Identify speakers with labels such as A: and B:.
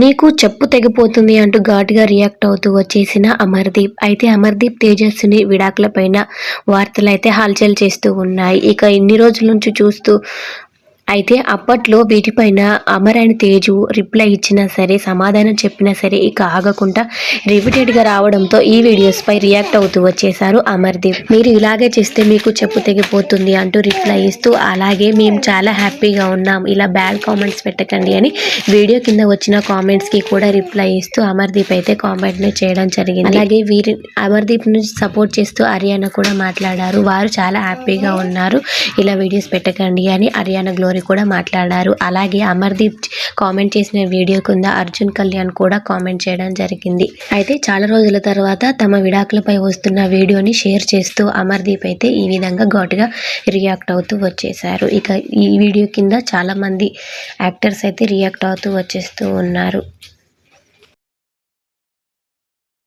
A: నీకు చెప్పు తెగిపోతుంది అంటూ ఘాటుగా రియాక్ట్ అవుతూ వచ్చేసిన అమర్దీప్. అయితే అమర్దీప్ తేజస్సుని విడాకుల పైన వార్తలు అయితే హల్చల్ చేస్తూ ఉన్నాయి. ఇక ఇన్ని రోజుల నుంచి చూస్తూ అయితే అప్పట్లో వీటిపైన అమర్ అండ్ తేజు రిప్లై ఇచ్చినా సరే సమాధానం చెప్పినా సరే ఇక ఆగకుండా రిపీటెడ్గా రావడంతో ఈ వీడియోస్పై రియాక్ట్ అవుతూ వచ్చేశారు అమర్దీప్. మీరు ఇలాగే చేస్తే మీకు చెప్పు తెగిపోతుంది అంటూ రిప్లై ఇస్తూ అలాగే మేము చాలా హ్యాపీగా ఉన్నాం. ఇలా బ్యాడ్ కామెంట్స్ పెట్టకండి అని వీడియో కింద వచ్చిన కామెంట్స్కి కూడా రిప్లై ఇస్తూ అమర్దీప్ అయితే కామెంట్ని చేయడం జరిగింది. అలాగే వీరి అమర్దీప్ను సపోర్ట్ చేస్తూ అరియానా కూడా మాట్లాడారు. వారు చాలా హ్యాపీగా ఉన్నారు. ఇలా వీడియోస్ పెట్టకండి అని అరియానా గ్లోరీ కూడా మాట్లాడారు. అలాగే అమర్దీప్ కామెంట్ చేసిన వీడియో కింద అర్జున్ కళ్యాణ్ కూడా కామెంట్ చేయడం జరిగింది. అయితే చాలా రోజుల తర్వాత తమ విడాకులపై వస్తున్న వీడియోని షేర్ చేస్తూ అమర్దీప్ అయితే ఈ విధంగా ఘాటుగా రియాక్ట్ అవుతూ వచ్చేసారు ఇక ఈ వీడియో కింద చాలామంది యాక్టర్స్ అయితే రియాక్ట్ అవుతూ వచ్చేస్తూ ఉన్నారు.